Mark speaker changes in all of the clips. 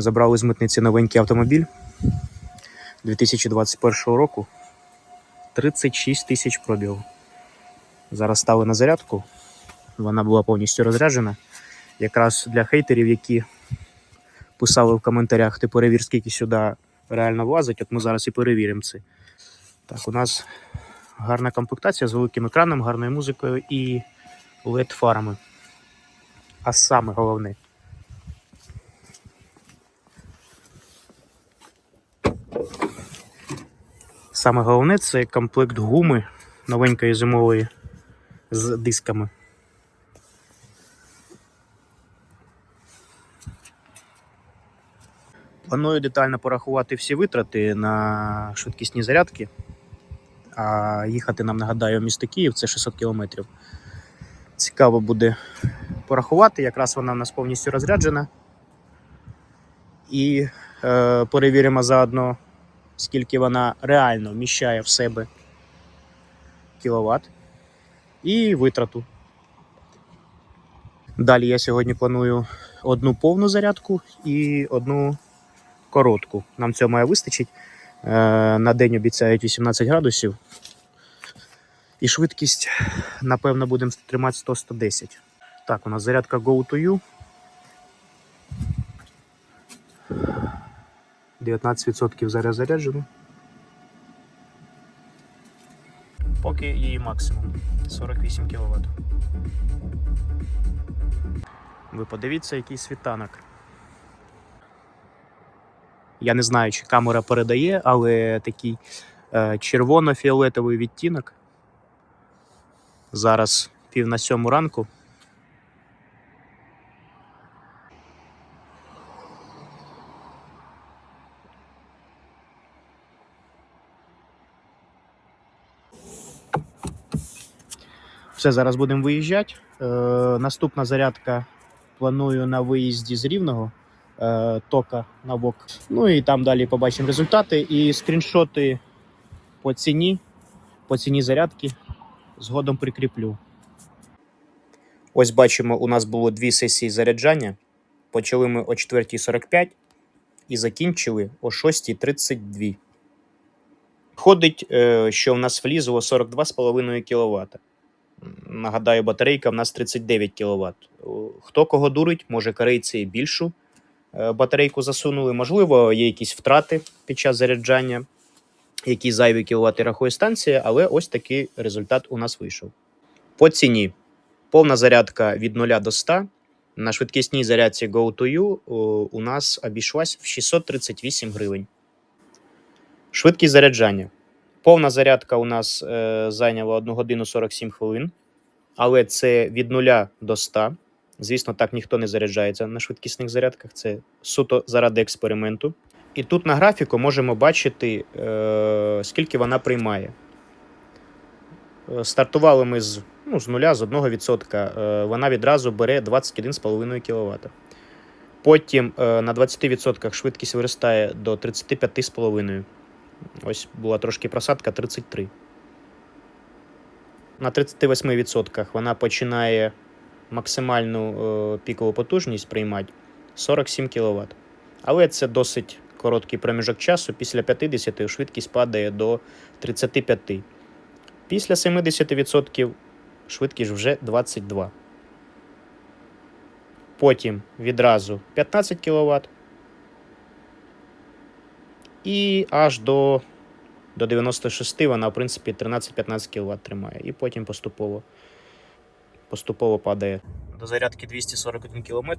Speaker 1: Забрали з митниці новенький автомобіль 2021 року. 36 тисяч пробігу. Зараз стали на зарядку. Вона була повністю розряджена. Якраз для хейтерів, які писали в коментарях, ти перевір, скільки сюди реально влазить. От ми зараз і перевіримо це. Так, у нас гарна комплектація з великим екраном, гарною музикою і LED-фарами. А саме головне. Саме головне це комплект гуми новенької зимової з дисками. Планую детально порахувати всі витрати на швидкісні зарядки. А їхати нам, нагадаю, місто Київ це 600 кілометрів. Цікаво буде порахувати, якраз вона в нас повністю розряджена. І е, перевіримо заодно, скільки вона реально вміщає в себе кіловат і витрату. Далі я сьогодні планую одну повну зарядку і одну коротку. Нам цього має вистачить. Е, На день обіцяють 18 градусів. І швидкість, напевно, будемо тримати 100-110. Так, у нас зарядка Go to You. 19% зараз заряджено. Поки її максимум 48 кВт. Ви подивіться, який світанок. Я не знаю, чи камера передає, але такий е, червоно-фіолетовий відтінок. Зараз пів на сьому ранку. Все, зараз будемо виїжджати. Е, наступна зарядка планую на виїзді з Рівного е, тока на бок. Ну і там далі побачимо результати і скріншоти по ціні, по ціні зарядки згодом прикріплю. Ось бачимо, у нас було дві сесії заряджання. Почали ми о 4.45 і закінчили о 6.32. Ходить, е, що в нас влізло 42,5 кВт. Нагадаю, батарейка в нас 39 кВт. Хто кого дурить, може корейці більшу е, батарейку засунули. Можливо, є якісь втрати під час заряджання, які зайві кіловати рахує станція, але ось такий результат у нас вийшов. По ціні. Повна зарядка від 0 до 100. На швидкісній зарядці Go to You о, у нас обійшлась в 638 гривень. Швидкість заряджання. Повна зарядка у нас е, зайняла 1 годину 47 хвилин, але це від 0 до 100. Звісно, так ніхто не заряджається на швидкісних зарядках. Це суто заради експерименту. І тут на графіку можемо бачити, е, скільки вона приймає. Е, Стартували ми з, ну, з нуля, з 1%. Е, вона відразу бере 21,5 кВт. Потім е, на 20% швидкість виростає до 35,5. Ось була трошки просадка 33. На 38% вона починає максимальну е, пікову потужність приймати 47 кВт. Але це досить короткий проміжок часу. Після 50 швидкість падає до 35. Після 70% швидкість вже 22. Потім відразу 15 кВт. І аж до, до 96 вона, в принципі, 13-15 кВт тримає. І потім поступово, поступово падає. До зарядки 241 км,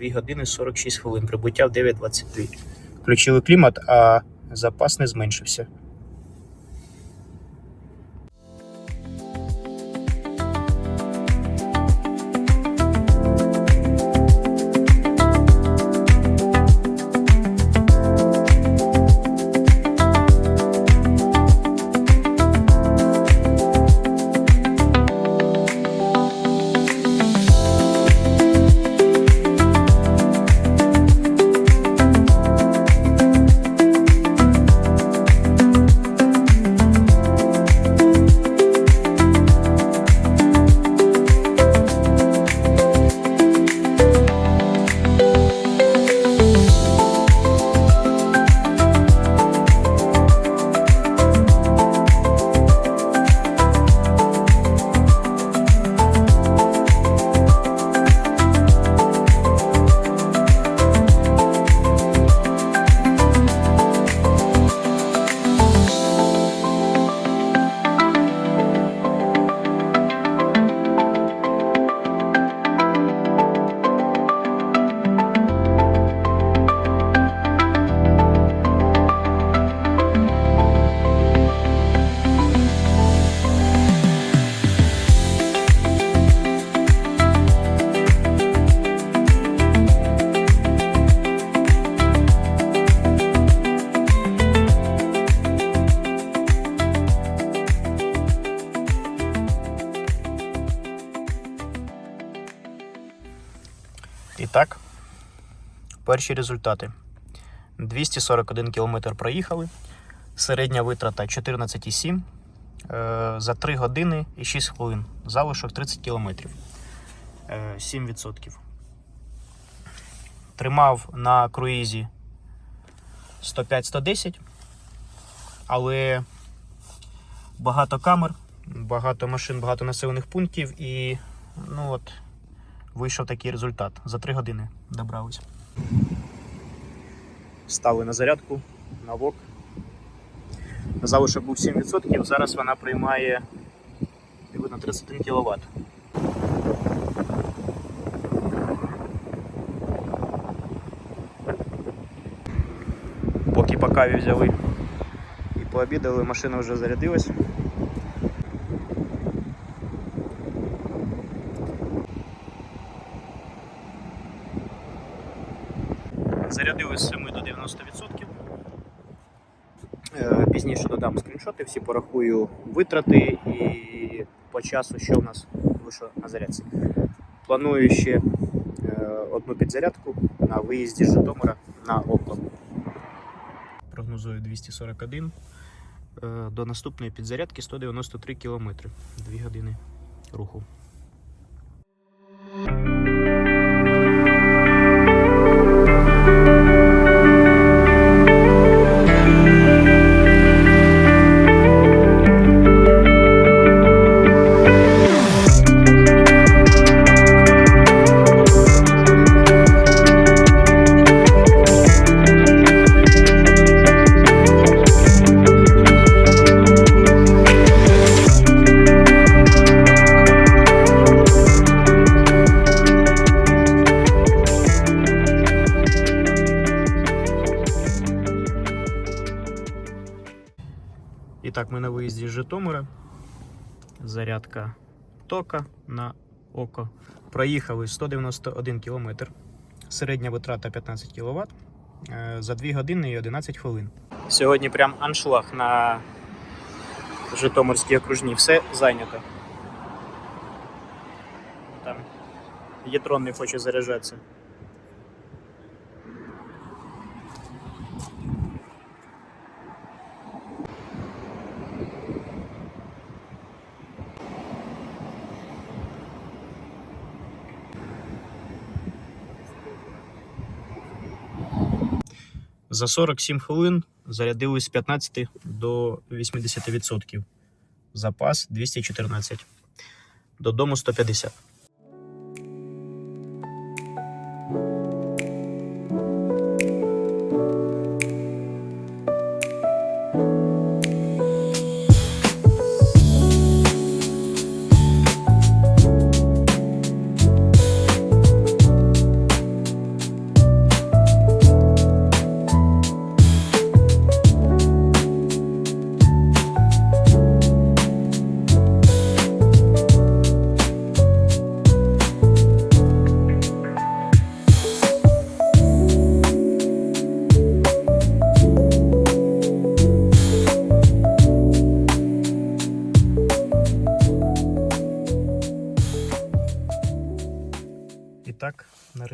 Speaker 1: 2 години 46 хвилин. Прибуття в 9.22. Включили клімат, а запас не зменшився. Перші результати. 241 км проїхали. Середня витрата 14,7 е, за 3 години і 6 хвилин. Залишок 30 км. Е, 7%. Тримав на круїзі 105-110, але багато камер, багато машин, багато населених пунктів і ну от вийшов такий результат. За 3 години добрались. Стали на зарядку на ВОК. Залишок був 7%, зараз вона приймає видно, 31 кВт. Поки по каві взяли і пообідали, машина вже зарядилась. Зарядили з 7 до 90%. Е, Пізніше додам скріншоти, всі порахую витрати і по часу, що в нас вийшло на зарядці. Планую ще е, одну підзарядку на виїзді з Житомира на око. Прогнозую 241. Е, До наступної підзарядки 193 км. 2 години руху. І так, ми на виїзді з Житомира. Зарядка тока на око. Проїхали 191 км. Середня витрата 15 кВт за 2 години і 11 хвилин. Сьогодні прям аншлаг на Житомирській окружній. Все зайнято. Там Єтрон не хоче заряджатися. За 47 хвилин зарядили з 15 до 80%. Запас 214. Додому 150.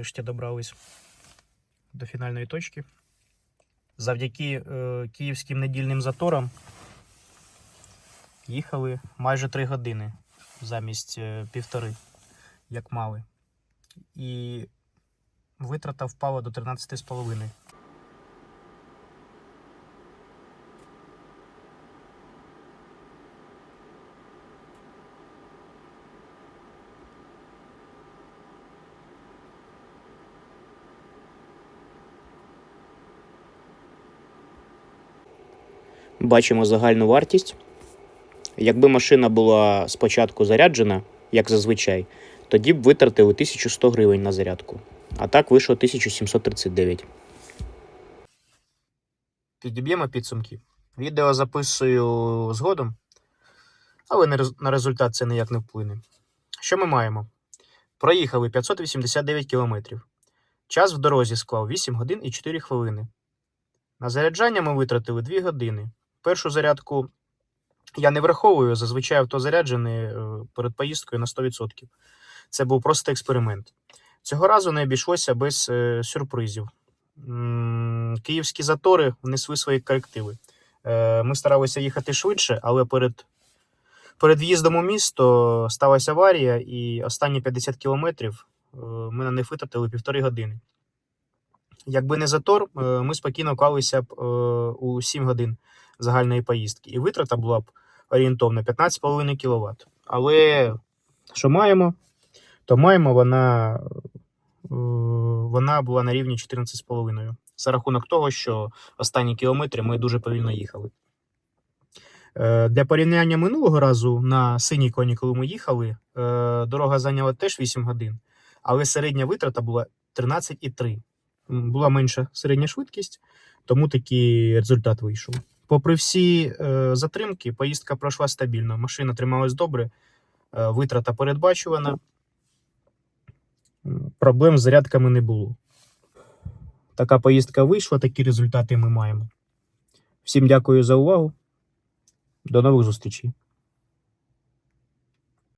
Speaker 1: Нарешті добрались до фінальної точки. Завдяки е, київським недільним заторам їхали майже 3 години замість е, півтори, як мали. І витрата впала до 13,5. Бачимо загальну вартість. Якби машина була спочатку заряджена, як зазвичай, тоді б витратили 1100 гривень на зарядку. А так вийшло 1739. Підіб'ємо підсумки. Відео записую згодом, але на результат це ніяк не вплине. Що ми маємо? Проїхали 589 кілометрів. Час в дорозі склав 8 годин і 4 хвилини. На заряджання ми витратили 2 години. Першу зарядку я не враховую, зазвичай авто заряджене е, перед поїздкою на 100%. Це був просто експеримент. Цього разу не обійшлося без е, сюрпризів. київські затори внесли свої корективи. Е, Ми старалися їхати швидше, але перед, перед в'їздом у місто сталася аварія, і останні 50 кілометрів ми на них витратили півтори години. Якби не затор, е, ми спокійно клалися б е, у 7 годин загальної поїздки, і витрата була б орієнтовно 15,5 кВт. Але що маємо, то маємо вона, е, вона була на рівні 14,5 за рахунок того, що останні кілометри ми дуже повільно їхали. Для порівняння минулого разу на синій коні, коли ми їхали, дорога зайняла теж 8 годин, але середня витрата була 13,3. Була менша середня швидкість, тому такий результат вийшов. Попри всі е, затримки, поїздка пройшла стабільно. Машина трималась добре, е, витрата передбачувана. Проблем з зарядками не було. Така поїздка вийшла, такі результати ми маємо. Всім дякую за увагу. До нових зустрічей.